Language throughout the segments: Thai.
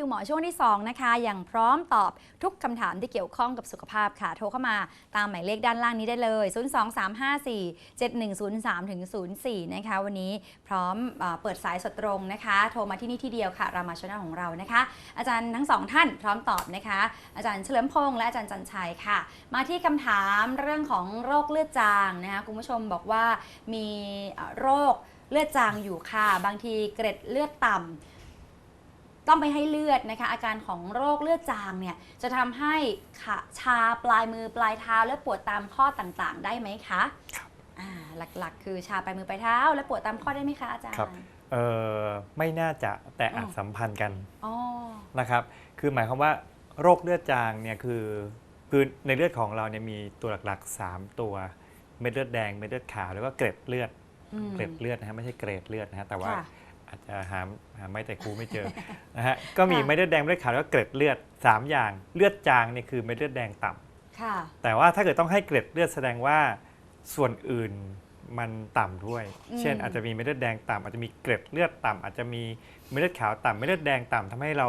คิวหมอช่วงที่ 2 นะคะ อย่างพร้อมตอบทุกคำถามที่เกี่ยวข้องกับสุขภาพค่ะ โทรเข้ามาตามหมายเลขด้านล่างนี้ได้เลย 023547103ถึง04 นะคะ วันนี้พร้อมเอเปิดสายสดตรงนะคะ โทรมาที่นี่ที่เดียวค่ะ รามาชนาของเรานะคะ อาจารย์ทั้งสองท่านพร้อมตอบนะคะ อาจารย์เฉลิมพงษ์และอาจารย์จันชัยค่ะ มาที่คำถามเรื่องของโรคเลือดจางนะคะคุณผู้ชมบอกว่ามีโรคเลือดจางอยู่ค่ะ บางทีเกร็ดเลือดต่ำ ต้องไปให้เลือดนะคะ อาการของโรคเลือดจางเนี่ยจะทำให้ขาชาปลายมือปลายเท้าและปวดตามข้อต่างๆ ได้ไหมคะครับอ่าหลักๆ คือชาปลายมือปลายเท้า และปวดตามข้อได้ไหมคะอาจารย์ครับเอ่อไม่น่าจะแต่อาจอ๋อสัมพันธ์กันอ๋อนะครับ คือหมายความว่าโรคเลือดจางเนี่ยคือคือในเลือดของเราเนี่ยมีตัวหลักๆ 3 ตัวเม็ดเลือดแดงเม็ดเลือดขาวแล้วก็เกล็ดเลือดอืมเกล็ดเลือดนะฮะไม่ใช่เกรดเลือดนะฮะแต่ว่าค่ะ อาจจะหาหาไม่แต่ครูไม่เจอ นะฮะก็มีค่ะ เม็ดเลือดแดงเม็ดเลือดขาวแล้วก็เกล็ดเลือดสามอย่างเลือดจางเนี่ยคือเม็ดเลือดแดงต่ำค่ะ แต่ว่าถ้าเกิดต้องให้เกล็ดเลือดแสดงว่าส่วนอื่นมันต่ำด้วย อืม เช่น อาจจะมีเม็ดเลือดแดงต่ำอาจจะมีเกล็ดเลือดต่ำอาจจะมีเม็ดเลือดขาวต่ำเม็ดเลือดแดงต่ำทำให้เรา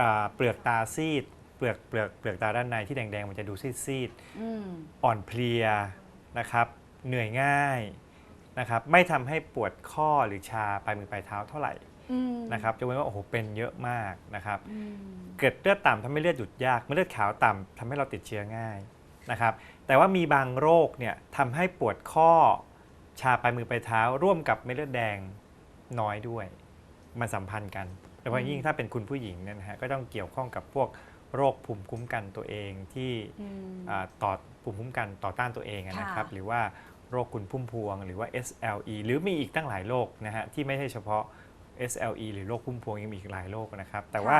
อ่าเปลือกตาซีด เปลือกเปลือกเปลือกตาด้านในที่แดงๆมันจะดูซีดอืมๆอ่อนเพลียนะครับ เหนื่อยง่าย นะครับไม่ทำให้ปวดข้อหรือชาปลายมือปลายเท้าเท่าไหร่อืมนะครับจะเว้นว่าโอ้โหเป็นเยอะมากนะครับอืมเกล็ดเลือดต่ำทำให้เลือดหยุดยากเมื่อเลือดขาวต่ำทำให้เราติดเชื้อง่ายนะครับแต่ว่ามีบางโรคเนี่ยทำให้ปวดข้อชาปลายมือปลายเท้า ร่วมกับเม็ดเลือดแดงน้อยด้วย มันสัมพันธ์กันโดยเฉพาะยิ่งถ้าเป็นคุณผู้หญิงเนี่ยนะฮะก็ต้องเกี่ยวข้องกับพวกโรคภูมิคุ้มกันตัวเองที่อืมอ่าต่อภูมิคุ้มกันต่อต้านตัวเองอะนะครับค่ะหรือว่า โรคคุณพุ่มพวง หรือว่า SLE หรือมีอีกตั้งหลายโรคนะฮะที่ไม่ใช่เฉพาะ SLE หรือโรคพุ่มพวงยังมีอีกหลายโรคนะครับ แต่ว่า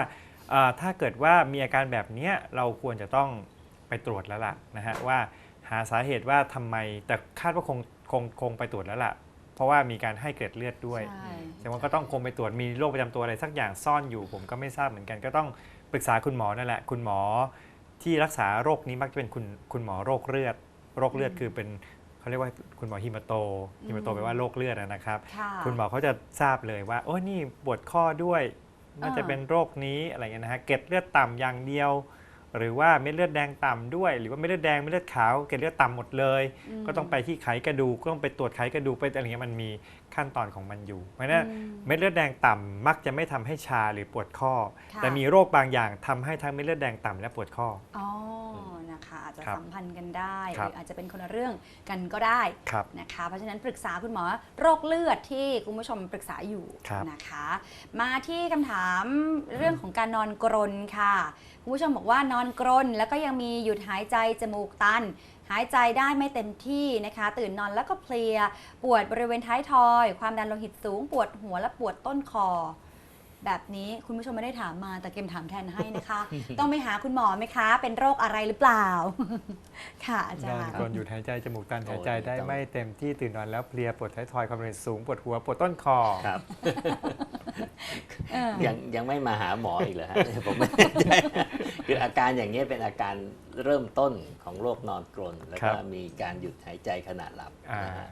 อ่าถ้าเกิดว่ามีอาการแบบเนี้ยเราควรจะต้องไปตรวจแล้วล่ะนะฮะว่าหาสาเหตุว่าทำไมแต่คาดว่าคงคงคงไปตรวจแล้วล่ะ เพราะว่ามีการให้เกล็ดเลือดด้วยใช่แสดงว่าก็ต้องคงไปตรวจมีโรคประจำตัวอะไรสักอย่างซ่อนอยู่ ผมก็ไม่ทราบเหมือนกันก็ต้องปรึกษาคุณหมอนั่นแหละ คุณหมอที่รักษาโรคนี้มักจะเป็นคุณคุณหมอโรคเลือด โรคเลือดอืมคือเป็น เขาเรียกว่าคุณหมอฮิมาโตฮิมาโตอืมแปลว่าโรคเลือดอะนะครับ ค่ะคุณหมอเขาจะทราบเลยว่า โอ้นี่ปวดข้อด้วยน่าจะอ่าเป็นโรคนี้อะไรเงี้ยนะฮะเกล็ดเลือดต่ำอย่างเดียว หรือว่าเม็ดเลือดแดงต่ำด้วย หรือว่าเม็ดเลือดแดงเม็ดเลือดขาวเกล็ดเลือดต่ำหมดเลย ม ก็ต้องไปที่ไขกระดูกก็ต้องไปตรวจไขกระดูกไปอะไรเงี้ยมันมีขั้นตอนของมันอยู่ เพราะฉะนั้นอืมเม็ดเลือดแดงต่ำมักจะไม่ทำให้ชาหรือปวดข้อ ค่ะ แต่มีโรคบางอย่างทำให้ทั้งเม็ดเลือดแดงต่ำและปวดข้อ อ๋อ นะคะอาจจะครับสัมพันธ์กันได้หครับรืออาจจะเป็นคนละเรื่องกันก็ได้ครับนะคะเพราะฉะนั้นปรึกษาคุณหมอโรคเลือดที่คุณผู้ชมปรึกษาอยู่ครับนะคะ มาที่คำถามเรื่องของการนอนกรนค่ะคุณผู้ชมบอกว่านอนกรนแล้วก็ยังมีหยุดหายใจจมูกตัน หายใจได้ไม่เต็มที่นะคะ ตื่นนอนแล้วก็เพลีย ปวดบริเวณท้ายทอย ความดันโลหิตสูง ปวดหัวและปวดต้นคอ แบบนี้คุณผู้ชมไม่ได้ถามมาแต่เกมถามแทนให้นะคะ ต้องไปหาคุณหมอไหมคะ เป็นโรคอะไรหรือเปล่า ค่ะอาจารนอนย์กรนหยุดหายใจจมูกตันโอ้หายใจได้ต้องไม่เต็มที่ตื่นนอนแล้วเพลียปวดท้ายทอยความดันสูงปวดหัวปวดต้นคอ ครับ เออ ยังยังไม่มาหาหมออีกเหรอฮะ ผมไม่แน่ใจคืออาการอย่างนี้ยเป็นอาการเริ่มต้นของโรคนอนกรน แล้วครัก็บมีการหยุดหายใจขณะหลับอ่า นะฮะ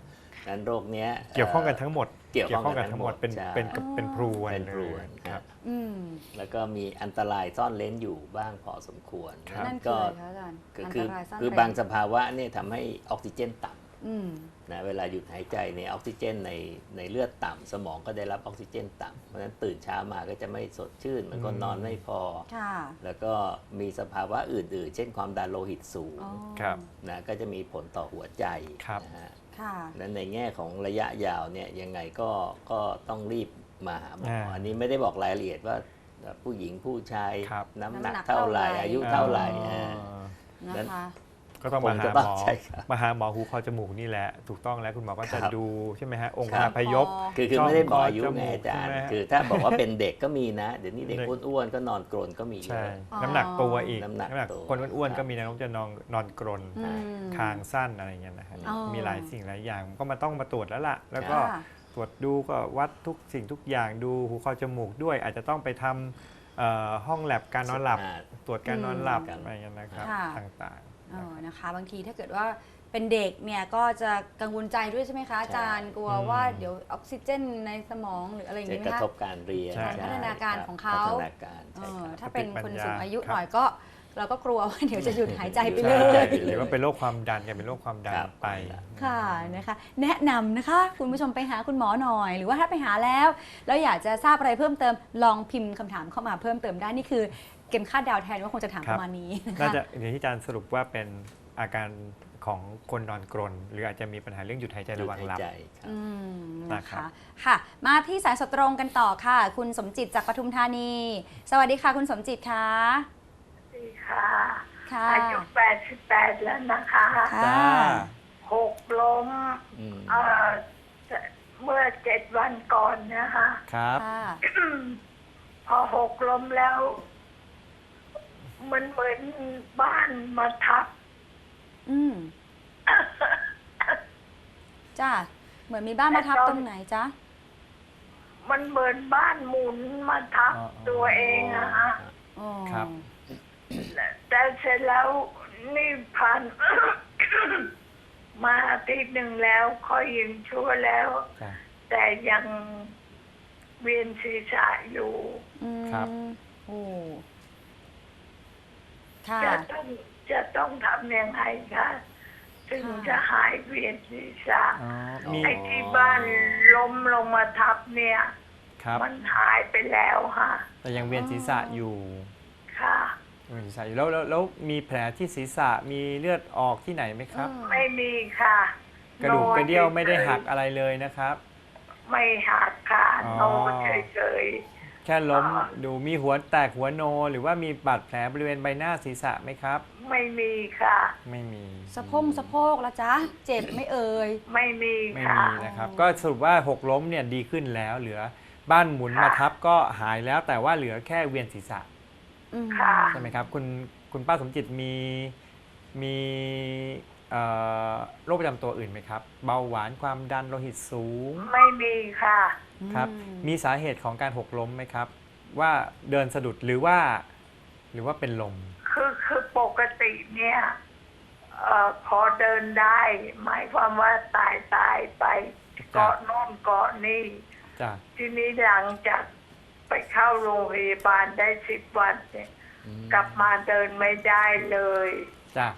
นั้นโรคเนี้ยเกี่ยวข้องกันทั้งหมด เกี่ยวข้องกันทั้งหมดเป็นใช่เป็นเป็นพรูเป็นพรูเลยคครัรับบอืมแล้วก็มีอันตรายซ่อนเล้นอยู่บ้างพอสมควรครับนั่นคือก็อะไรคะอาจารย์คืออันคืตอรายซ่อนคือเร้นบางสภาวะเนี่ยทำให้ออกซิเจนต่ำอืมนะเวลาหยุดหายใจเนี่ยออกซิเจนในในเลือดต่ำสมองก็ได้รับออกซิเจนต่ำเพราะฉะนั้นตื่นเช้ามาก็จะไม่สดชื่นมันก็อืมนอนไม่พอค่ะแล้วก็มีสภาวะอื่น ๆ เช่นความดันโลหิตสูงอ๋อครับนะก็จะมีผลต่อหัวใจครับนะฮะค่ะ นั้นในแง่ของระยะยาวเนี่ยยังไงก็ก็ต้องรีบมาหาหมออ่าอันนี้ไม่ได้บอกรายละเอียดว่าผู้หญิงผู้ชายครับน้ำหนักน้ำหนักเท่าไหร่เท่าไหร่อายุเท่าไหร่อ่าอ่านะคะ ก็ต้องมาคงหาจะหต้มองอใช่ครับมาหาหมอหูคอจมูกนี่แหละ ถูกต้องแล้วคุณหมอก็จะครับดูใช่ไหมฮะ องค์ครัอาบพยพคือคือช่องไม่ได้บอกอายุคอจมูไงกอาจารย์ใช่ไหมฮะคือถ้าบอกว่าเป็นเด็กก็มีนะ เดี๋ยวนี้เด็กเด็กอ้วนๆก็นอนกรนก็มีเยใช่อะอ๋อน้ำหนักตัวอีก น้ำหนักตัวคนอ้วนคๆรับก็มีแนวโน้มจะนอนนอนกรนอืมคางสั้นอะไรอย่างเงี้ยนะฮะอ๋อมีหลายสิ่งหลายอย่างก็มาต้องมาตรวจแล้วล่ะ แล้วก็ค่ะตรวจดูก็วัดทุกสิ่งทุกอย่างดูหูคอจมูกด้วย อาจจะต้องไปทำเอ่อห้องแลบการนอนหลับอ่าตรวจการนอนหลับอืมอะไรอย่างเงี้ยนะครับค่ะต่างๆ เอนะอครับนะคะ บางทีถ้าเกิดว่าเป็นเด็กเนี่ยก็จะกังวลใจด้วยใช่ไหมคะอาจารย์กลัวอืมว่าเดี๋ยวออกซิเจนในสมองหรืออะไรอย่างจะนี้ไหกมระคะ ทบการเรียนใช่ใช่พัฒนาการครับของเขา พัฒนาการเอใช่อครับ ถ้าเป็นสติปัญคนญาสูงอายุครับหน่อยก็ เราก็กลัวว่าเดี๋ยวจะหยุดหายใจไปใช่เลยใช่หรือว่าเป็นโรคความดันกันเป็นโรคความดันครับ ไป ค่ะนะคะแนะนำนะคะ คุณผู้ชมไปหาคุณหมอหน่อย หรือว่าถ้าไปหาแล้ว แล้วอยากจะทราบอะไรเพิ่มเติมลองพิมพ์คำถามเข้ามาเพิ่มเติมได้นี่คือเกมคาดเดาวแทนว่าคงจะถามคปรับระมาณนี้นะน่าคะจะอย่างที่อาจารย์สรุปว่าเป็นอาการของคนนอนกรน หรืออาจจะมีปัญหาเรื่องหยุดหายใจหยุระดหว่างหายหลับ ใจครับ อืมนะนะครัคะบ ค่ะ มาที่สายสดตรงกันต่อค่ะ คุณสมจิตจากปทุมธานี สวัสดีค่ะ คุณสมจิตค่ะสวัสดีค่ะ ค่ะอายุ88 แล้วนะคะค่ะจ้าหกล้มอืมเอ่อเมื่อเจ็ดวันก่อนนะคะ ครับ ค่ะ พอหกล้มแล้ว มันเหมือนบ้านมาทับ อืมจ้าเหมือนมีบ้านมาทับแต่ตอน ตรงไหนจ๊ะมันเหมือนบ้านหมุนมาทับอ๋อตัวเองอะฮะอ๋อครับ แต่เสร็จแล้วนี่ผ่าน มาอาทิตย์หนึ่งแล้วค่อยยังชั่วแล้ว จ้าแต่ยังเวียนศีรษะอยู่ อืมครับ โอ้ค่ะ จะต้องจะต้องทำยังไงคะถึงค่ะจะหายเวียนศีรษะอ๋อมีไอ้ที่บ้านล้มลงมาทับเนี่ย ครับ มันหายไปแล้วค่ะ แต่ยังเวียนศีรษะอยู่ค่ะเวียนศีรษะอยู่แล้วแล้วแล้วมีแผลที่ศีรษะมีเลือดออกที่ไหนไหมครับ อืม ไม่มีค่ะกระดูกโนกระเดี่ยวไม่ได้ฉๆหักอะไรเลยนะครับ ไม่หักค่ะอ๋อ โนเฉย แค่ล้มอ๋อดูมีหัวแตกหัวโน หรือว่ามีบาดแผลบริเวณใบหน้าศีรษะไหมครับๆไม่มีค่ะ ไม่มีสะโพงสะโพกละจ๊ะเจ็บไหม่เอ่ย ไม่มีไม่ค่ะ มีนะครับ ก็สรุปว่าหกล้มเนี่ยดีขึ้นแล้ว เหลือบ้านหมุนค่ะมาทับก็หายแล้วแต่ว่าเหลือแค่เวียนศีรษะอืมค่ะ ใช่ไหมครับ คุณคุณป้าสมจิตมีมีเอ่อ โรคประจำตัวอื่นไหมครับ เบาหวานความดันโลหิตสูงไม่มีค่ะ ครับ อืม มีสาเหตุของการหกล้มไหมครับ ว่าเดินสะดุดหรือว่า หรือว่าเป็นลม คือคือปกติเนี่ยเอ่อพอเดินได้ หมายความว่าตายตายไปเกาะโน่นเกาะนี่ จ้ะทีนี้หลังจากไปเข้าโรงพยาบาลได้สิบวันเนี่ย อืมกลับมาเดินไม่ได้เลย จ้ะ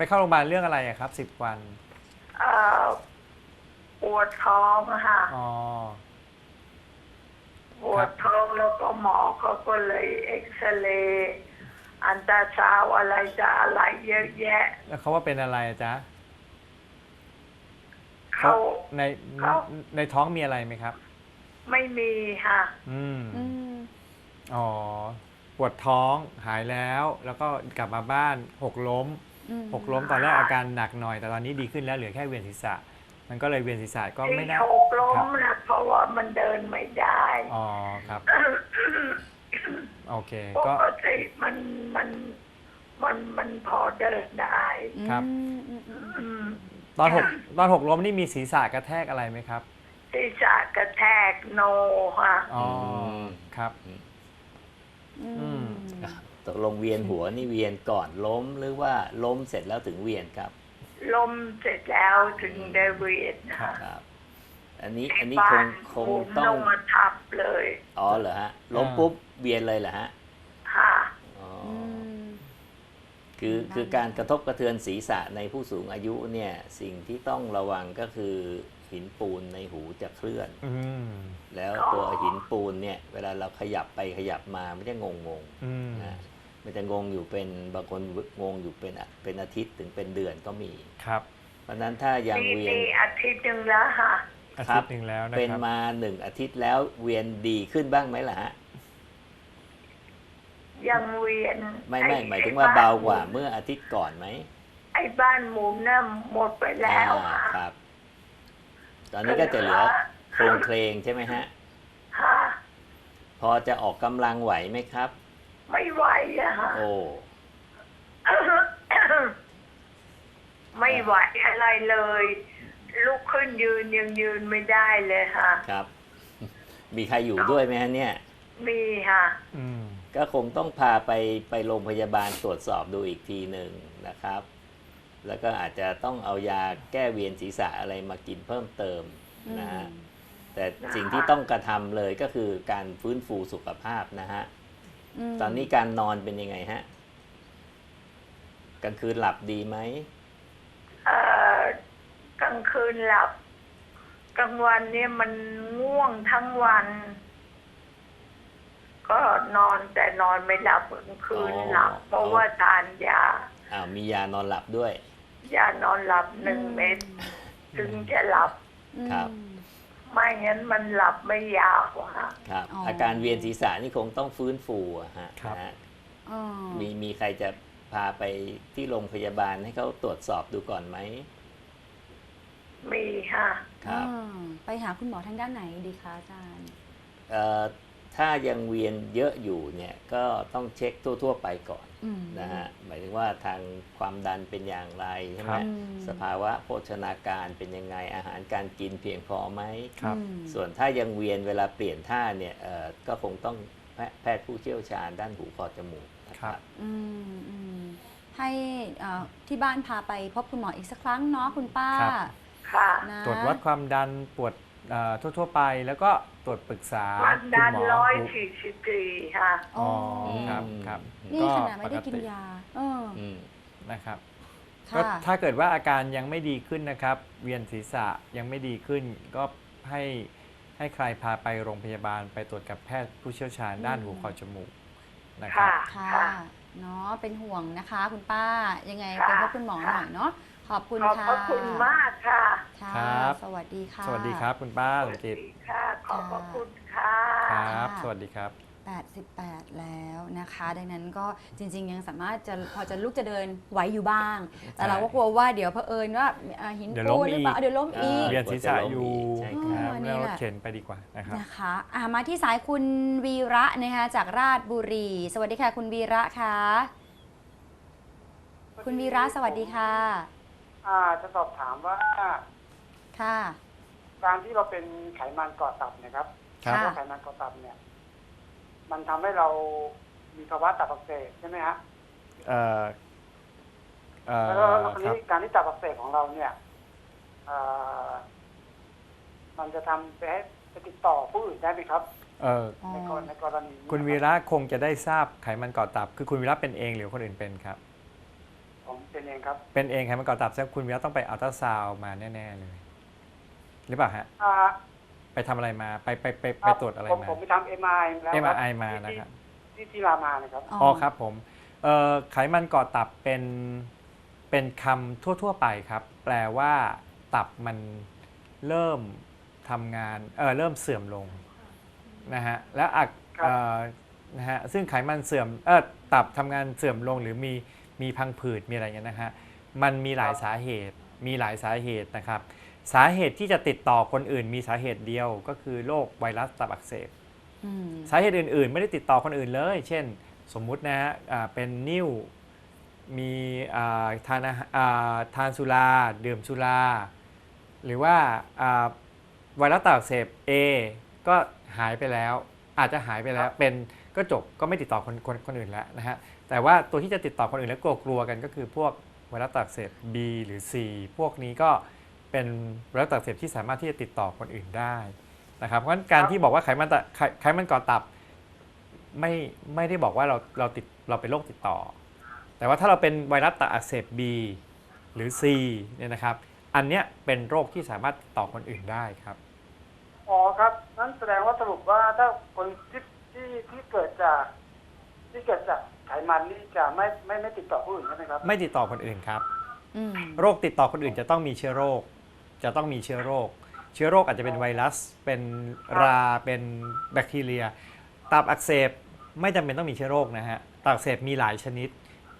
ไปเข้าโรงพยาบาลเรื่องอะไรอะครับสิบวันเอ่อปวดท้องอะค่ะ อ๋อ ปวดท้องแล้วก็หมอเขาก็เลยเอ็กซเรย์อันตราซาวด์อะไรจะอะไรเยอะแยะ แล้วเขาว่าเป็นอะไรอะจ๊ะเขา ในเขา ในท้องมีอะไรไหมครับ ไม่มีค่ะ อืมอืมอ๋อปวดท้องหายแล้ว แล้วก็กลับมาบ้านหกล้มอืม หกล้มตอนแรกอาการหนักหน่อย แต่ตอนนี้ดีขึ้นแล้วเหลือแค่เวียนศีรษะ มันก็เลยเวียนศีรษะก็ไม่ที่น่าหกล้มนะเพราะว่ามันเดินไม่ได้อ๋อครับโอเคปก็กติมันมันมันมันพอเดินได้ครับอืมอืมอืมอืมตอนหกตอนหกล้มนี่มีศีรษะกระแทกอะไรไหมครับ ศีรษะกระแทกโนค่ะอ๋อครับ อือืมม ตกลงเวียนหัวนี่เวียนก่อนล้มหรือว่าล้มเสร็จแล้วถึงเวียนครับลมเสร็จแล้วถึงได้เวียนนะคะครับ อันนี้ที่อันนี้บ้าคงนคงผมต้ลองงมาทับเลย อ๋อเหรอฮะล้มอ่าปุ๊บเวียนเลยเหรอฮะค่ะอ๋อออืมคือได้คือการกระทบกระเทือนศีรษะในผู้สูงอายุเนี่ยสิ่งที่ต้องระวังก็คือหินปูนในหูจะเคลื่อนอืมแล้วตัวหินปูนเนี่ย เวลาเราขยับไปขยับมาไม่ได้งงงอืมๆนะ มันจะงงอยู่เป็นบางคนงงอยู่เป็นอะเป็นอาทิตย์ถึงเป็นเดือนก็มี ครับ เพราะฉะนั้นถ้ายังมีเวียนมีอาทิตย์หนึ่งแล้วค่ะอาครัทิตบย์หนึ่งแล้วนะเป็นครับมาหนึ่งอาทิตย์แล้วเวียนดีขึ้นบ้างไหมล่ะฮะยังเวียนไม่ไม่อ้หมายถึงอ้ว่าบ้นเบากว่าเมื่ออาทิตย์ก่อนไหมไอ้บ้านหมุนน่ะหมดไปแล้วอ่าค่ะครับ ตอนนี้ก็จะเหลือโครงเคลงใช่ไหมฮะค่ะพอจะออกกำลังไหวไหมครับ ไม่ไหวอะค่ะโอ้ไม่ไหวอะไรเลย ลุกขึ้นยืนยังยืนไม่ได้เลยค่ะ ครับ มีใครอยู่ด้วยไหมฮะเนี่ย มีค่ะ อืม ก็คงต้องพาไปไปโรงพยาบาลตรวจสอบดูอีกทีหนึ่งนะครับ แล้วก็อาจจะต้องเอายาแก้เวียนศีรษะอะไรมากินเพิ่มเติมนะฮะแต่สิ่งที่ต้องกระทำเลยก็คือการฟื้นฟูสุขภาพนะฮะ มตอนนี้การนอนเป็นยังไงฮะกลางคืนหลับดีไหมเอ่อกลางคืนหลับกลางวันเนี่ยมันง่วงทั้งวัน ก็นอนแต่นอนไม่หลับกลางคืนอ๋อหลับ เพราะว่าทานยาอ้าวมียานอนหลับด้วย ยานอนหลับหนึ่งเม็ดถึงจะหลับ ครับ อืม ไม่งั้นมันหลับไม่ยาวอะฮะครับ อ๋ออ อาการเวียนศีรษะนี่คงต้องฟื้นฟูอะฮะครับ นะฮะอ๋อมีมีใครจะพาไปที่โรงพยาบาลให้เขาตรวจสอบดูก่อนไหมมีฮะครับ อ่าไปหาคุณหมอทางด้านไหนดีคะอาจารย์ เอ่อ ถ้ายังเวียนเยอะอยู่เนี่ยก็ต้องเช็คทั่ว ๆ ไปก่อนอืมนะฮะหมายถึงว่าทางความดันเป็นอย่างไรใช่ไหคมรับอืมสภาวะโภชนาการเป็นยังไงอาหารการกินเพียงพอไหมครับอืมส่วนถ้ายังเวียนเวลาเปลี่ยนท่าเนี่ยเอ่อก็คงต้องแพแพทย์ผู้เชี่ยวชาญด้านหูคอจมูกนะคครัรับบอืมอืมให้เอ่อที่บ้านพาไปพบคุณหมออีกสักครั้งเนาะคุณป้าครับค่ะนะตรวจวัดความดันปวดเอ่อทั่ว ๆ ไปแล้วก็ ตรวจปรึกษาความคุณดันหมอร้อยหูสี่สิบสี่ค่ะ อ๋ออ๋อครับครับนี่ขนาดไม่ได้กินปติยาเอออืม นะครับ ก็ค่ะ ถ้าเกิดว่าอาการยังไม่ดีขึ้นนะครับ เวียนศีรษะยังไม่ดีขึ้น ก็ให้ให้ใครพาไปโรงพยาบาลไปตรวจกับแพทย์ผู้เชี่ยวชาญด้านอืม หูคอจมูกนะครับ ค่ะค่ะเนาะเป็นห่วงนะคะ คุณป้า ยังไงไปค่ะพบคุณหมอหน่อยเนาะ ขอบคุณขอบค่ะพระคุณมากค่ะ ค่ะ ครับ สวัสดีค่ะ สวัสดีครับคุณป้าสสวัมสจิตดีค่ะ ขอบพระคุณค่ะครับค่ะสวัสดีครับ 88 แล้วนะคะ ดังนั้นก็จริง ๆ ยังสามารถจะพอจะลุกจะเดินไหวอยู่บ้าง แต่เราก็กลัวว่าเดี๋ยวเผอิญว่าอ่าหินเดี๋ยวล้ปูมนหรือเปล่าอีก เดี๋ยวล้มอีก เวียนศีรษะอยู่ใช่คครัรับบแล้วเข็นไปดีกว่านะครับ นะคะอ่ามาที่สายคุณวีระนะคะจากราชบุรี สวัสดีค่ะ คุณวีระค่ะ คุณวีระสวัสดีค่ะ อ่าจะสอบถามว่าค่ะ การที่เราเป็นไขมันเกาะตับเนะครับครับค่ะเพาะไขมันเกาะตับเนี่ย มันทำให้เรามีภาวะตับอักเสบใช่ไหมฮะเอ่อเอ่อแล้วก็คราวครันี้บ การที่ตับอักเสบของเราเนี่ยอ่ามันจะทำไปให้ไปติดต่อผู้อื่นได้ไหมครับ เอ่ออ๋อในกรในกรณีนี้คุณวีนะระคงจะได้ทราบไขมันก่อตับ คือคุณวีระเป็นเองหรือคนอื่นเป็นครับ ผมเป็นเองครับ เป็นเองไขมันก่อตับแสดงคุณวีระต้องไปอัลตราซาวด์มาแน่ ๆ เลย หรือเปล่าฮะ อ่าไปทำอะไรมา ไปไปไปไปตรวจอะไรผมมา ผมไปทำเอ็มไอแล้วเอ็มครับไอมานะครับ ที่ที่รามานะครับ อ๋ออ๋อครับผมเอ่อไขมันก่อตับเป็นเป็นคำทั่ว ๆ ไปครับ แปลว่าตับมันเริ่มทำงานเออเริ่มเสื่อมลงนะฮะและอักครับ เอ่อนะฮะซึ่งไขมันเสื่อมเออตับทำงานเสื่อมลงหรือมีมีพังผืดมีอะไรเงี้ยนะฮะมันมีหลายสาเหตุมีหลายสาเหตุนะครับ สาเหตุที่จะติดต่อคนอื่น มีสาเหตุเดียวก็คือโรคไวรัสตับอักเสบอืมสาเหตุอื่นๆ ไม่ได้ติดต่อคนอื่นเลย เช่น สมมุตินะฮะอ่าเป็นนิ่วมีอ่าทานอาหารอ่าทานสุราดื่มสุรา หรือว่าอ่าไวรัสตับอักเสบ A ก็หายไปแล้ว อาจจะหายไปแล้วเป็นก็จบก็ไม่ติดต่อคนคนคนอื่นแล้วนะฮะแต่ว่าตัวที่จะติดต่อคนอื่นแล้วกลัวๆกันก็คือพวกไวรัสตับอักเสบ B หรือ C พวกนี้ก็ เป็นไวรัสตับอักเสบที่สามารถที่จะติดต่อคนอื่นได้นะครับเพราะฉะนั้นการที่บอกว่าไขมันตะไขไขมันก่อตับไม่ไม่ได้บอกว่าเราเราติดเราเป็นโรคติดต่อ แต่ว่าถ้าเราเป็นไวรัสตับอักเสบ B หรือ C เนี่ยนะครับ อันเนี้ยเป็นโรคที่สามารถติดต่อคนอื่นได้ครับอ๋อครับนั่นแสดงว่าสรุปว่าถ้าคนที่ที่ที่เกิดจากที่เกิดจากไขมันนี่จะไม่ไม่ไม่ติดต่อผู้อื่นใช่ไหมครับ ไม่ติดต่อคนอื่นครับ อืม โรคติดต่อคนอื่นจะต้องมีเชื้อโรค จะต้องมีเชื้อโรค เชื้อโรคอาจจะเป็นไวรัส เป็นราเป็นแบคทีเรีย ตับอักเสบไม่จำเป็นต้องมีเชื้อโรคนะฮะตับอักเสบมีหลายชนิด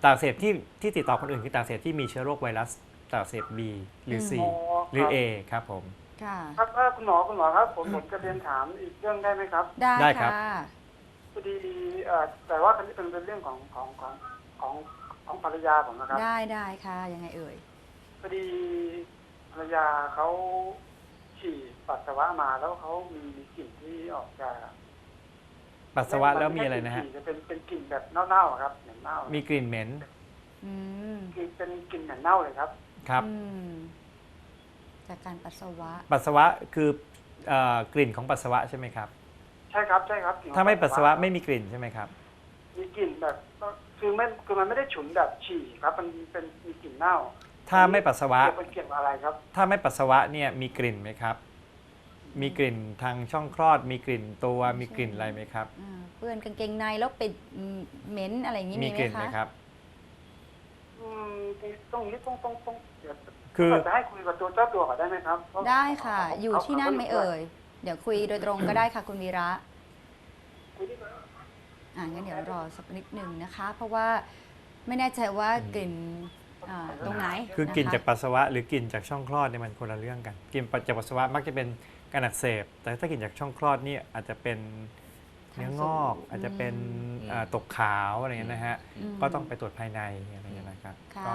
ตับอักเสบที่ที่ติดต่อคนอื่นคือตับอักเสบที่มีเชื้อโรคไวรัสตับอักเสบ B หรือ C อ๋อหรือครับ A ครับผมค่ะครับถ้าคุณหมอคุณหมอครับผมผมจะเรียนถามอีกเรื่องได้ไหมครับ ได้ได้ครับค่ะพอดีเอ่อแต่ว่าคันนี้เป็นเป็นเรื่องของของของของของภรรยาผมนะครับ ได้ได้ค่ะยังไงเอ่ยพอดีภ รรยาเขาฉี่ปัสสาวะมาแล้วเขามีกลิ่นที่ออกจากปัสสาวะแล้วมีอะไรนะฮะจเป็นเป็นกลิ่นแบบเน่าๆอะครับเหม็นเน่ามีกลิ่นเหม็น อืมกลิ่นเป็นกลิ่นเหม็นเน่าเลยครับ ครับ อืมจากการปัสสาวะ ปัสสาวะคือเอ่อกลิ่นของปัสสาวะใช่ไหมครับ ใช่ครับใช่ครับกลิ่นถ้าไม่ปัสสาวะไม่มีกลิ่นใช่ไหมครับ มีกลิ่นแบบคือไม่คือมันไม่ได้ฉุนแบบฉี่ครับ มันเป็นมีกลิ่นเน่า ถ้าไม่ปัสสาวะ เกี่ยวเป็นเกี่ยวกับอะไรครับ ถ้าไม่ปัสสาวะเนี่ยมีกลิ่นไหมครับ มีกลิ่นทางช่องคลอด มีกลิ่นตัวมีกลิ่นอะไรไหมครับ อ่าเปื้อนกางเกงในแล้วไปอืมเหม็นอะไรอย่างนี้มีมีไหกมลิ่นไหมคะ ครับ อืมตรงนี้ต้องต้องต้องเดี๋ยวคือจะให้คุยกับตัวเจ้าตัวก่อนได้ไหมครับเพราได้ค่ะขาอยู่ที่นั่นไหมเอ่ย เดี๋ยวคุยโดยตรงก็ได้ค่ะคุณวีระ คุยที่อ่างั้นเดี๋ยวรอสักนิดหนึ่งนะคะ เพราะว่าไม่แน่ใจว่ากลิ่น อ่าตรงไหนคือกลิ่นจากะปัสสาวะหรือกลิ่นจากช่องคลอดเนี่ยมันคนละเรื่องกันกลิ่นจากปัสสาวะมักจะเป็นการอักเสบ แต่ถ้ากลิ่นจากช่องคลอดนี่อาจจะเป็นเนื้องอกอาจจะเป็นอ่าตกขาวอะไรอย่างเงี้ยนะฮะอืมก็ต้องไปตรวจภายในอะไรอย่างเงี้ยนะครับค่ะ ก็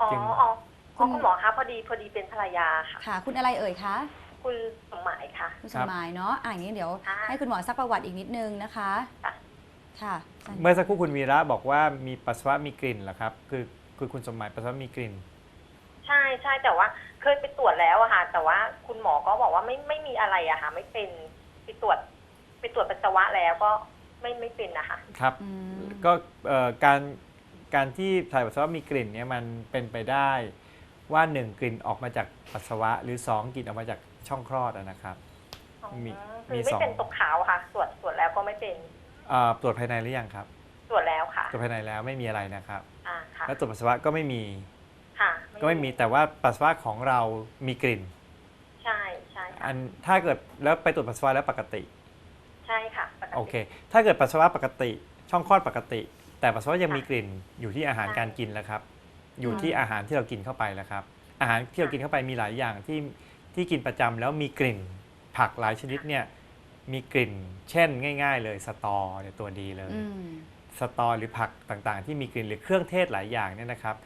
อ๋อจริง อ๋อคุคุณ ณคุณหมอคะพอดีพอดีเป็นภรรยาค่ะ ค่ะ คุณอะไรเอ่ยคะ คุณสมหมายค่ะ คุณสมหมายเนาะอ่าอย่างนี้เดี๋ยวค่ะ ให้คุณหมอซักประวัติอีกนิดนึงนะคะ ค่ะ ค่ะ เมื่อสักครู่คุณวีระบอกว่ามีปัสสาวะมีกลิ่นเหรอครับ คือ คือคุณสมหมายปัสสาวะมีกลิ่น ใช่ใช่แต่ว่าเคยไปตรวจแล้วอะค่ะ แต่ว่าคุณหมอก็บอกว่าไม่ไม่มีอะไรอะค่ะ ไม่เป็นไปตรวจไปตรวจปัสสาวะแล้วก็ไม่ไม่เป็นนะคะ ครับ อืม ก็เอ่อการการที่ถ่ายปัสสาวะมีกลิ่นเนี่ยมันเป็นไปได้ว่าหนึ่งกลิ่นออกมาจากปัสสาวะ หรือสองกลิ่นออกมาจากช่องคลอดอะนะครับ อ๋อมีคือมีไม่สอง เป็นตกขาวอะค่ะ ตรวจตรวจแล้วก็ไม่เป็น เอ่อตรวจภายในหรือยังครับ ตรวจแล้วค่ะตรวจภายในแล้วไม่มีอะไรนะครับอ่าค่ะแล้วตรวจปัสสาวะก็ไม่มี ค่ะก็ไม่มีแต่ว่าปัสสาวะของเรามีกลิ่น ใช่ใช่ค่ะอันถ้าเกิดแล้วไปตรวจปัสสาวะแล้วปกติ ใช่ค่ะปกติ โอเค ถ้าเกิดปัสสาวะปกติ ช่องคลอดปกติ แต่ปัสสาวะยังค่ะมีกลิ่นอยู่ที่อาหารใช่การกินแล้วครับ อยู่ที่อืมอาหารที่เรากินเข้าไปแล้วครับ อาหารที่เรากินเข้าไปมีหลายอย่างที่ที่กินประจำแล้วมีกลิ่นผักหลายชนิดเนี่ยมีกลิ่น เช่นง่าย ๆ เลยสตอเนี่ยตัวดีเลยอืม สตอหรือผักต่างๆ ที่มีกลิ่นหรือเครื่องเทศหลายอย่างเนี่ยนะครับ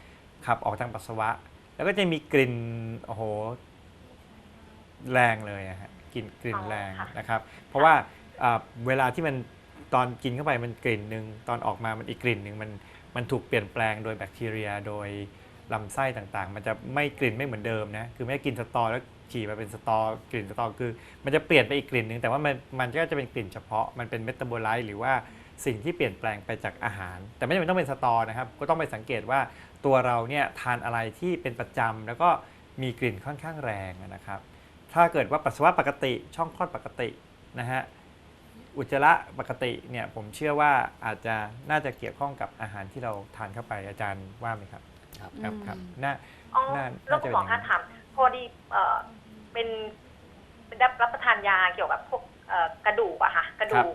ขับออกทางปัสสาวะ แล้วก็จะมีกลิ่นโอ้โหแรงเลยอะฮะกลิ่นกลิ่นอ๋อแรงค่ะนะครับ เพราะว่าอ่าเวลาที่มันตอนกินเข้าไปมันกลิ่นหนึ่งตอนออกมามันอีกกลิ่นหนึ่งมันมันถูกเปลี่ยนแปลงโดยแบคทีเรียโดยลำไส้ต่างๆ มันจะไม่กลิ่นไม่เหมือนเดิมนะคือไม่ได้กินสตอแล้วฉี่มาเป็นสตอกลิ่นสตอคือ มันจะเปลี่ยนไปอีกกลิ่นหนึ่งแต่ว่ามันมันก็จะเป็นกลิ่นเฉพาะมันเป็นเมตาโบไลต์หรือว่า สิ่งที่เปลี่ยนแปลงไปจากอาหาร แต่ไม่จำเป็นต้องเป็นสตอนะครับ ก็ต้องไปสังเกตว่าตัวเราเนี่ยทานอะไรที่เป็นประจำแล้วก็มีกลิ่นค่อนข้างแรงนะครับ ถ้าเกิดว่าปัสสาวะปกติช่องคลอดปกตินะฮะอุจจาระปกติเนี่ยผมเชื่อว่าอาจจะน่าจะเกี่ยวข้องกับอาหารที่เราทานเข้าไปอาจารย์ว่าไหมครับ ครับครับอืมครับน่าอ๋อน่าแล้วคุณหมอน่าจะเป็นอย่างนั้คะนถามพอดีเอ่อเป็นเป็นรับรับประทานยาเกี่ยวกับพวกเอ่อกระดูกอะค่ะกระดูก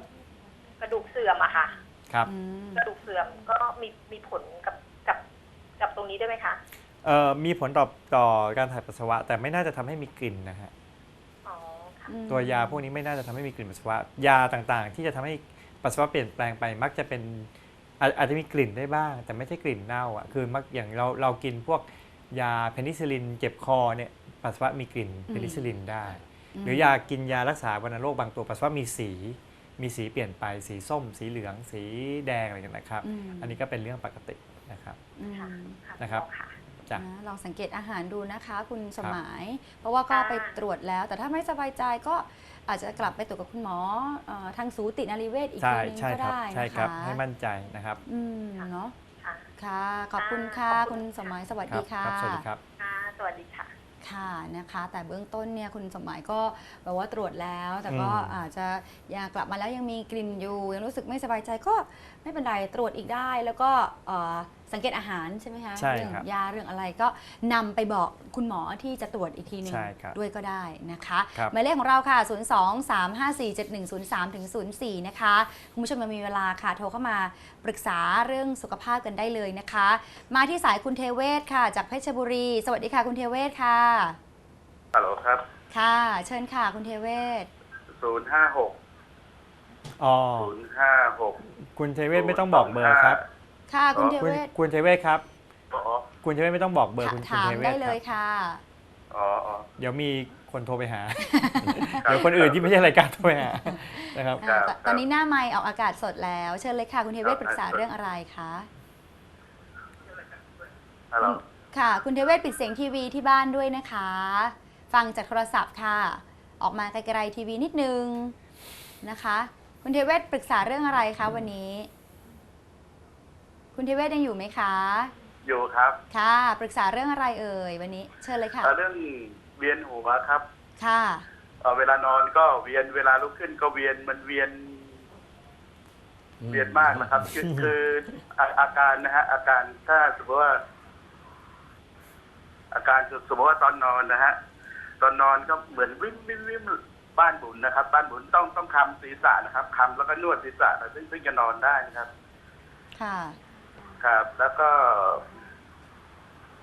กระดูกเสื่อมอะค่ะ ครับ อืม กระดูกเสื่อมก็มีมีผลกับกับกับตรงนี้ด้วยไหมคะเอ่อมีผลต่อต่อการถ่ายปัสสาวะ แต่ไม่น่าจะทำให้มีกลิ่นนะฮะ อ๋อค่ะอืมตัวยาพวกนี้ไม่น่าจะทำให้มีกลิ่นปัสสาวะ ยาต่างๆ ที่จะทำให้ปัสสาวะเปลี่ยนแปลงไป มักจะเป็นอาอาจจะมีกลิ่นได้บ้าง แต่ไม่ใช่กลิ่นเน่าอะ คือมักอย่างเราเรากินพวกยาเพนิซิลิน เจ็บคอเนี่ยปัสสาวะมีกลิ่นเพนิซิลินได้ หรือยากินยารักษาวัณโรคบางตัวปัสสาวะมีสี มีสีเปลี่ยนไปสีส้ม สีเหลือง สีแดงอะไรอย่างเงี้ยนะครับ อืม อันนี้ก็เป็นเรื่องปกตินะครับ อืมค่ะค่ะนะครับ ค่ะ จ้ะ นะลองสังเกตอาหารดูนะคะคุณสครับมาย เพราะว่าก็ค่ะ ไปตรวจแล้ว แต่ถ้าไม่สบายใจก็อาจจะกลับไปตรวจกับคุณหมอเอ่อทางสูตินารีเวชอีกใช่ทีนึงใช่ก็ครับได้ใช่นะครับคะให้มั่นใจนะครับอืมเนาะค่ะ ค่ะ ขอบคุณค่ะขอบคุคุณณสมหมายสวัสครัดีค่ะ ครับ สวัสดีครับ ค่ะ สวัสดีค่ะ ค่ะนะคะ แต่เบื้องต้นเนี่ยคุณสมหมายก็แบบว่าตรวจแล้ว แต่ก็อืมอาจจะยากลับมาแล้วยังมีกลิ่นอยู่ยังรู้สึกไม่สบายใจก็ไม่เป็นไรตรวจอีกได้ แล้วก็เอ่อ สังเกตอาหารใช่ไหมคะใช่เรื่ครับยาเรื่องอะไรก็นำไปบอกคุณหมอที่จะตรวจอีกทีหนึ่งใช่ครับด้วยก็ได้นะคะครับหมายเลขของเราค่ะ 0 2 3 5 4 7 1 0 3ถึง04 นะคะ คุณผู้ชมยังมีเวลาค่ะ โทรเข้ามาปรึกษาเรื่องสุขภาพกันได้เลยนะคะ มาที่สายคุณเทเวศค่ะ จากเพชรบุรี สวัสดีค่ะคุณเทเวศค่ะ ฮัลโหลครับ ค่ะ เชิญค่ะคุณเทเวศ ศูนย์ห้าหกอ๋อศูนย์ห้าหกคุณเทเวศไม่ต้องบอกเบอร์ครับ ค่ะคุณเทคุณเวศคุณเทเวศครับ อ๋อ คุณเทเวศไม่ต้องบอกเบอร์ถาคุณคุณถามเทเวได้ศเลครัยบค่ะ อ๋ออ๋อ เดี๋ยวมีคนโทรไปหา เดี๋ยวคนอื่นที่ไม่ใช่รายการโทรไปหานะครับ อ่าครับตตอนนี้หน้าไมค์ออกอากาศสดแล้ว เชิญเลยค่ะ คุณเทเวศครับ ปรึกษาเรื่องอะไรคะคฮัลโหลค่ะ คุณเทเวศปิดเสียงทีวีที่บ้านด้วยนะคะ ฟังจากโทรศัพท์ค่ะ ออกมาไกลๆทีวีนิดนึงนะคะ คุณเทเวศปรึกษาเรื่องอะไรคะวันนี้ คุณเทเวศยังอยู่ไหมคะ อยู่ครับค่ะ ปรึกษาเรื่องอะไรเอ่ยวันนี้ เชิญเลยค่ะ เอ่อเรื่องเวียนหัวครับค่ะ เอ่อเวลานอนก็เวียนเวลาลุกขึ้นก็เวียนมันเวียนเวียนมากนะครับ คือคืออาอาการนะฮะอาการถ้าสมมติว่า อาการสมมติว่าตอนนอนนะฮะตอนนอนก็เหมือนวิ่งวิ่งวิ่งบ้านบุญนะครับ บ้านบุญต้องต้องคำศีรษะนะครับคำแล้วก็นวดศีรษะนะซึ่งซึ่งจะนอนได้นะครับ ค่ะ ครับ แล้วก็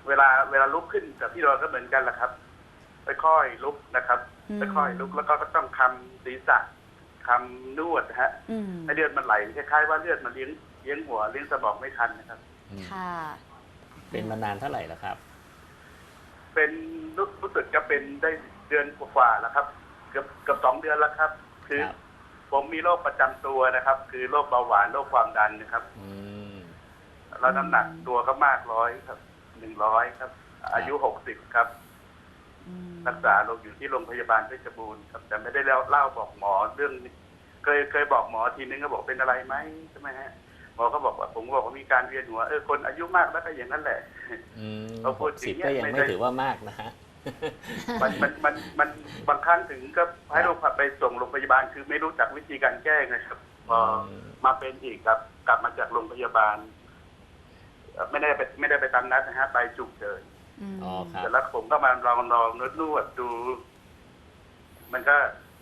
เวลาเวลาลุกขึ้นกับพี่รอนก็เหมือนกันแหละครับค่อยๆลุกนะครับอืม ค่อยๆลุกแล้วก็ก็ต้องคำศีรษะคำนวดนะฮะอืมให้เลือดมันไหลคล้ายๆว่าเลือดมันเลี้ยงเลี้ยงหัวเลี้ยงสมองไม่ทันนะครับ อืมค่ะ เป็นมานานเท่าไหร่แล้วครับ เป็นรู้รู้สึกจะเป็นได้เดือนกว่าๆแล้วครับ เกือบเกือบสองเดือนแล้วครับ คือ ครับ ผมมีโรคประจำตัวนะครับ คือโรคเบาหวานโรคความดันนะครับ อืม แล้วน้ำหนักตัวก็มากร้อยครับหนึ่งร้อยครับ อายุหกสิบครับ อืมรักษาลงอยู่ที่โรงพยาบาลเพชรบูรณ์ครับ แต่ไม่ได้เล่าเล่าบอกหมอเรื่องนี้เคยเคยบอกหมอทีนึงก็บอกเป็นอะไรไหมใช่ไหมฮะหมอก็บอกว่าผมก็บอกว่ามีการเวียนหัวเออคนอายุมากแล้วก็อย่างนั้นแหละ อืมเราพูดสิบอย่างเงี้ยก็ยังไม่ไม่ได้ ถือว่ามากนะฮะ มันมันมันมันบางครั้งถึงก็ให้โรงพยาบาลไปส่งโรงพยาบาลคือไม่รู้จักวิธีการแก้นะครับพออืม มาเป็นอีกครับ กลับมาจากโรงพยาบาลเอ่อ ไม่ได้ไปไม่ได้ไปตามนัดนะฮะไปฉุกเฉินมอ๋อครับเสร็จแล้วผมก็มาลองลองนวดนวดดู มันก็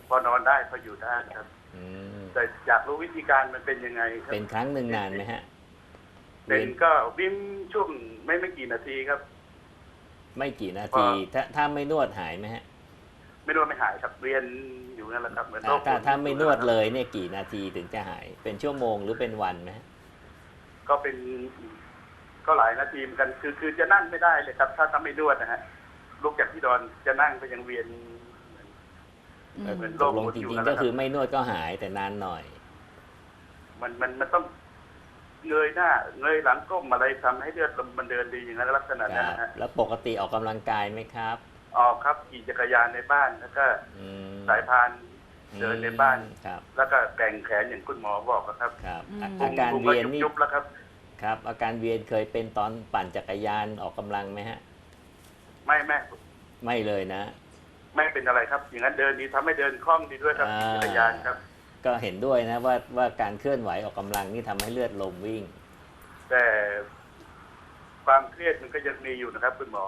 พอนอนได้พออยู่ได้ครับ อืมแต่อยากรู้วิธีการมันเป็นยังไงครับ เป็นครั้งหนึ่งนานไหมฮะเป็นก็วิ่งช่วงไม่ไม่กี่นาทีครับ ไม่กี่นาพทีอถ้าถ้าไม่นวดหายไหมฮะไม่นวดไม่หายครับเรียนอยู่นั่นแหละครับเหมือนโรอ่าคถ้าถ้าไม่นวดอยู่เลยเนี่ยกี่นาทีถึงจะหาย เป็นชั่วโมงหรือเป็นวันไหมฮะก็เป็น ก็หลายนาทีเหมือนกัน คือคือจะนั่งไม่ได้เลยครับ ถ้าถ้าไม่นวดนะฮะลุกจากที่นอนจะนั่งก็ยังเวียนอืมเหมือนตกลงจริงๆก็คือไม่นวดก็หายแต่นานหน่อย มันมันมันต้องเงยหน้าเงยหลังก้มอะไรทำให้เลือดมันเดินดีอย่างนั้นลักษณะคนั้นรับนะฮะแล้วปกติออกกำลังกายไหมครับออกครับขี่จักรยานในบ้านแล้วก็อืมสายพานเดินในบ้านครับแล้วก็แก่งแขนอย่างคุณหมอบอกนะครับครับอืมอะพุอางการพุงก็เวียนนี่ยุบๆแล้วครับ ครับอาการเวียนเคยเป็นตอนปั่นจักรยานออกกำลังไหมฮะ ไม่แม่ไม่เลยนะ ไม่เป็นอะไรครับ อย่างนั้นเดินดีทำให้เดินคล่องดีด้วยครับอ่าขี่จักรยานครับ ก็เห็นด้วยนะว่าว่าการเคลื่อนไหวออกกำลังนี่ทำให้เลือดลมวิ่ง แต่ความเครียดมันก็ยังมีอยู่นะครับ คุณหมอ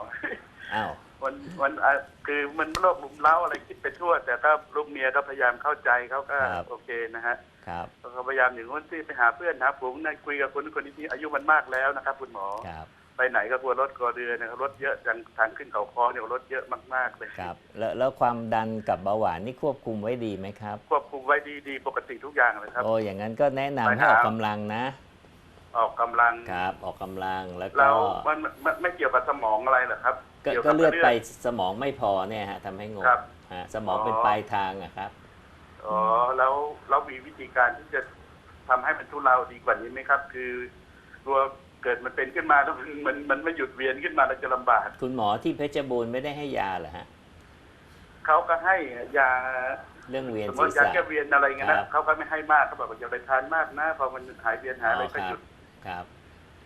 อ้าวมันมันอะคือมันโรคหลุมเล้าอะไรคิดไปทั่ว แต่ก็ลูกเมียก็พยายามเข้าใจเขาก็โอเคนะฮะ ครับเขาก็พยายามอย่างนู้นที่ไปหาเพื่อนหาฝูงนั่นคุยกับคนนู้นคนนี้ที่อายุมันมากแล้วนะครับ คุณหมอครับไปไหนก็กลัวรถกลัวเรือนะครับรถเยอะทางทางขึ้นเขาคอเนี่ยรถเยอะมากๆเลยครับแล้วแล้วความดันกับเบาหวานนี่ควบคุมไว้ดีไหมครับ ควบคุมไว้ดีๆปกติทุกอย่างเลยครับโอ้อย่างนั้นก็แนะนำไปให้หาออกกำลังนะ ออกกำลังครับ ออกกำลังแล้วก็แล้วมันมันไม่เกี่ยวกับสมองอะไรเหรอครับก็ยวก็บเลือดไปสมองไม่พอเนี่ยฮะทำให้งงครับฮะสมองเป็นอ๋อปลายทางอะครับ อ๋อแล้วเรามีวิธีการที่จะทำให้มันทุเลาดีกว่านี้ไหมครับ คือกลัวเกิดมันเป็นขึ้นมาแล้วมันมันมันไม่หยุดเวียนขึ้นมาเราจะลำบากคุณหมอที่เพชรบูรณ์ไม่ได้ให้ยาเหรอฮะเขาก็ให้ยาเรื่องเวียนสมมศีรติยาษะแก้เวียนอะไรเงี้ยครันะบเขาก็ไม่ให้มากเขาบอกว่าอย่าไปทานมากนะพอมันหายเวียนหายอะไรอ๋อก็ครัหบยุดครับ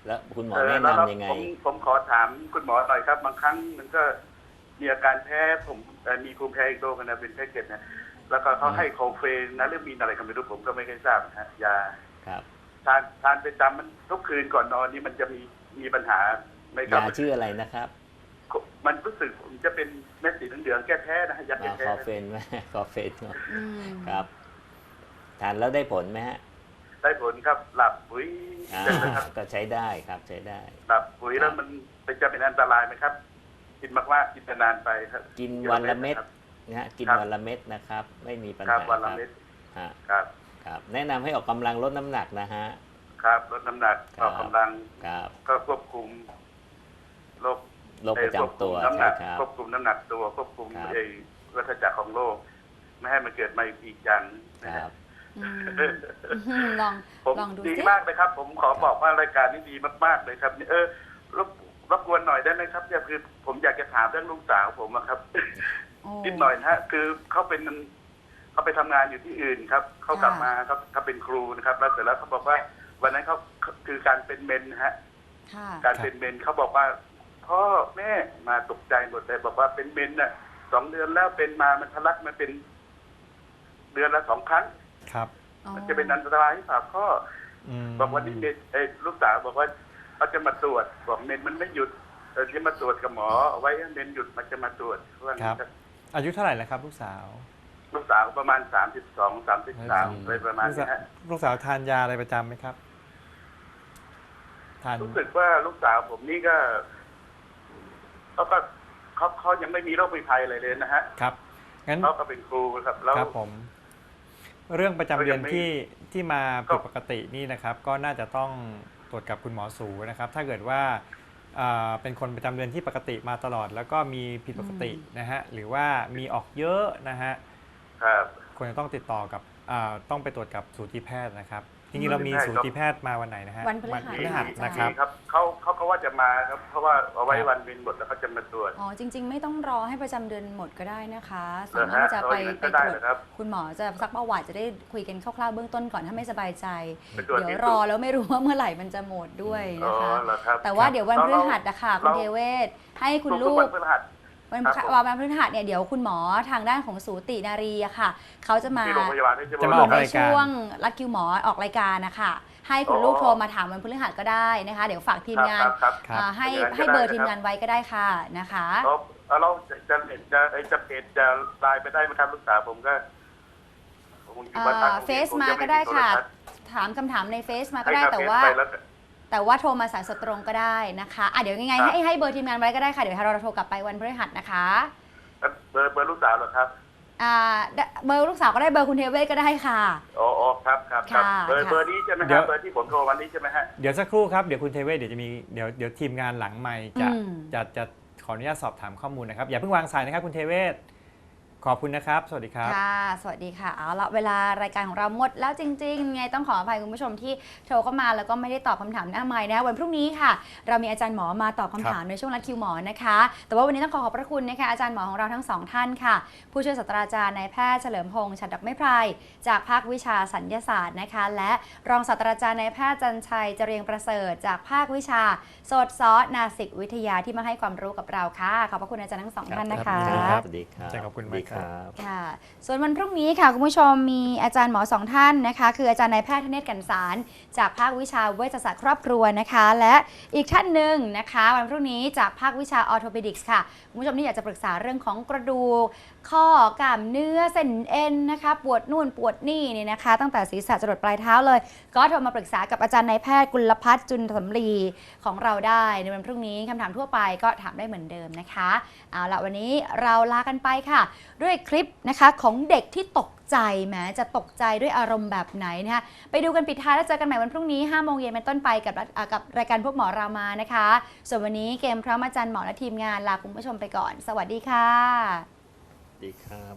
แล้วคุณหมอเออแนะแล้วนำยังไงผมผมขอถามคุณหมอหน่อยครับ บางครั้งมันก็มีอาการแพ้ผมเอ่อมีภูมิแพ้อีกโรคนะเป็นแพ้เกล็ดนะ แล้วก็เขาให้โคเฟนนะหรือมีอะไรก็ไม่รู้ผมก็ไม่เคยทราบนะฮะยาครับ ทานทานเป็นจำมันทุกคืนก่อนนอนนี่มันจะมีมีปัญหาไหมครับยาชื่ออะไรนะครับ มันรู้สึกผมจะเป็นเม็ดสีเหลืองๆแก้แพ้นะฮะยาอ๋แก้อแพ้คอเฟนไหมคอเฟนอืมครับทานแล้วได้ผลไหมฮะได้ผลครับ หลับปุ๋ยอ่าใช่ไหมครับก็ใช้ได้ครับใช้ได้ หลับปุ๋ยแล้วมันเป็นจะเป็นอันตรายไหมครับ กินมากๆกินนานๆไปครับ กินวันละเม็ดครับ นะฮะกินครับ วันละเม็ดนะครับ ไม่มีปัญครับหาวันละเม็ดฮะครับครับ แนะนำให้ออกกำลังลดน้ำหนักนะฮะ ครับลดน้ำหนักครับ ออกกำลังครับก็ควบคุมโรคโรคประจำตัวเอ่อควบคุมน้ำหใช่นักครับ ควบคุมน้ำหนักตัวควบคุมครับ ไอ้วัฏจักรของโรคไม่ให้มันเกิดมาอีกอย่างนะคฮะ รับ อืมอืมลองผมลองดูดีสิมากเลยครับ ผมขอบอกว่ารายการนี้ดีมากๆเลยครับเออรบรรบกวนหน่อยได้ไหมครับเนี่ยคือผมอยากจะถามเรื่องลูกสาวผมอะครับโอ้ นิดหน่อยนะฮะคือเขาเป็นเขาไปทำงานอยู่ที่อื่นครับเขากลับค่ะมาเขาเขาเป็นครูนะครับ แล้วเสร็จแล้วเขาบอกว่า วันนั้นเขาคือการเป็นเมนนะฮะค่ะการเป็นเมนเขาบอกว่าพ่อแม่มาตกใจหมดเลยบอกว่าเป็นเมนน่ะสองเดือนแล้วเป็นมามันทะลักมันเป็น เดือนละสองครั้งครับ มันจะเป็นอันตรายหรือเปล่าพ่อมบอกวันนี้เมนเอ้ยลูกสาวบอกว่าเขาจะมาตรวจบอกเมนมันไม่หยุดเออจะมาตรวจกับหมอเอาไว้ให้เมนหยุดมันจะมาตรวจว่างั้นครับ อายุเท่าไหร่แล้วครับ ลูกสาว ลูกสาวประมาณสามสิบสองสามสิบสามเลยประมาณลูกนี้สาวฮะลูกสาวทานยาอะไรประจำไหมครับ ทานรู้สึกว่าลูกสาวผมนี่ก็เขาก็เขาเขายังไม่มีโรคมีภัยอะไรเลยนะฮะครับงั้นเขาก็เป็นครูครับแล้ว ครับผม เรื่องประจำเดือนก็ยังไม่ที่ที่มาก็ผิดปกตินี่นะครับ ก็น่าจะต้องตรวจกับคุณหมอสูนะครับ ถ้าเกิดว่าอ่า เป็นคนประจำเดือนที่ปกติมาตลอด แล้วก็มีผิดปกตินะฮะหรือว่ามีออกเยอะนะฮะครับควรจะต้องติดต่อกับอ่าต้องไปตรวจกับสูติแพทย์นะครับ จริงๆเรามีสูติแพทย์มาวันไหนนะฮะวันพฤหัสพฤหัสอาจารย์นะครับ มีครับเขาเขาก็ว่าจะมาครับเพราะว่าเอาไว้ครับวันบินหมดแล้วเขาจะมาตรวจ อ๋อจริง ๆ ไม่ต้องรอให้ประจำเดือนหมดก็ได้นะคะเหรสาอมารถฮะที่จะเอาไปอย่างนั้นไปก็ตได้รวเหรจอครับคุณหมอจะซักประวัติจะได้คุยกันคร่าวๆเบื้องต้นก่อนถ้าไม่สบายใจ ไปตรวจเดี๋ยวที่รอแล้วไม่รู้ว่าเมื่อไหร่มันจะหมดด้วยอ๋อนะคะเหรอครับแต่ว่าเดี๋ยววันพฤหัสเรานะคะคุณเรา เทเวศให้คุณทุลูกๆวักนพฤหัส วันครับผมวันพฤหัสเนี่ยเดี๋ยวคุณหมอทางด้านของสูตินารีอะค่ะ เขาจะมาที่โรงพยาบาลที่จะจะมาอออยู่กในรายการ ช่วงรัดคิวหมอออกรายการนะคะ ให้คุณอ๋อลูกโทรมาถามวันพฤหัสก็ได้นะคะ เดี๋ยวฝากทีมงานครับครับครับอ่าให้อย่างนั้นก็ให้เบอร์ได้ทีมงานไว้ก็ได้ค่ะนะคะครับเอาเราจะจะเห็นจะไอ้จะเพจจะไลน์ไปได้ไหมครับลูกสาวผมก็ผมอยู่บ้านพักอ่าเฟซมาก็ได้ค่ะ ถามคำถามในเฟซมาก็ได้แต่ว่าแต่ว่าโทรมาสายสดตรงก็ได้นะคะอะเดี๋ยวยังไงครับให้ให้เบอร์ทีมงานไว้ก็ได้ค่ะ เดี๋ยวเราโทรกลับไปวันพฤหัสนะคะเบอร์เบอร์ลูกสาวเหรอครับอ่าได้เบอร์ลูกสาวก็ได้เบอร์คุณเทเวศก็ได้ค่ะอ๋ออ๋อครับครับครับค่ะเบอร์ค่ะเบอร์นี้ใช่ไหมคเดี๋รัยบวเบอร์ที่ผมโทรวันนี้ใช่ไหมฮะเดี๋ยวสักครู่ครับเดี๋ยวคุณเทเวศเดี๋ยวจะมีเดี๋ยวเดี๋ยวทีมงานหลังไมค์จะอืมจะจะขออนุญาตสอบถามข้อมูลนะครับอย่าเพิ่งวางสายนะครับคุณเทเวศ ขอบคุณนะครับ สวัสดีครับ ค่ะ สวัสดีค่ะ เอาละเวลารายการของเราหมดแล้วจริงๆ ไงต้องขออภัยคุณผู้ชมที่โทรเข้ามาแล้วก็ไม่ได้ตอบคำถามหน้าไม้นะ วันพรุ่งนี้ค่ะ เรามีอาจารย์หมอมาตอบคำถามในช่วงรัดคิวหมอนะคะ แต่ว่าวันนี้ต้องขอขอบพระคุณนะคะอาจารย์หมอของเราทั้งสองท่านค่ะ ผู้ช่วยศาสตราจารย์นายแพทย์เฉลิมพงษ์ฉัดดอกไม้ไพรจากภาควิชาสัญญาศาสตร์นะคะ และรองศาสตราจารย์นายแพทย์จันชัยเจริญประเสริฐ จากภาควิชาโสตซอสนาสิกวิทยาที่มาให้ความรู้กับเราค่ะ ขอบพระคุณอาจารย์ทั้งสองท่านนะคะ ครับสวัสดีครับอาจารย์ขอบคุณมากสวัสดีครับค่ะ ส่วนวันพรุ่งนี้ค่ะ คุณผู้ชมมีอาจารย์หมอสองท่านนะคะ คืออาจารย์นายแพทย์ธเนศกันสาร จากภาควิชาเวชศาสตร์ครอบครัวนะคะ และอีกท่านหนึ่งนะคะ วันพรุ่งนี้จากภาควิชาออโท p ปดิกส์ค่ะ คุณผู้ชมที่อยากจะปรึกษาเรื่องของกระดูก ข้อกล้ามเนื้อเส้นเอ็นนะคะ ปวดนู่นปวดนี่เนี่ยนะคะ ตั้งแต่ศีรษะจรดปลายเท้าเลย ก็โทรมาปรึกษากับอาจารย์นายแพทย์กุลพัฒน์จุนสำลีของเราได้ในวันพรุ่งนี้คำถามทั่วไปก็ถามได้เหมือนเดิมนะคะเอาละวันนี้เราลากันไปค่ะ ด้วยคลิปนะคะของเด็กที่ตกใจแม้จะตกใจด้วยอารมณ์แบบไหนนะคะไปดูกันปิดท้ายแล้วเจอกันใหม่วันพรุ่งนี้5โมงเย็นเป็นต้นไปกับรากับรายการพวกหมอรามานะคะ ส่วนวันนี้เกมพร้อมอาจารย์หมอและทีมงานลาคุณผู้ชมไปก่อน สวัสดีค่ะ ดีครับ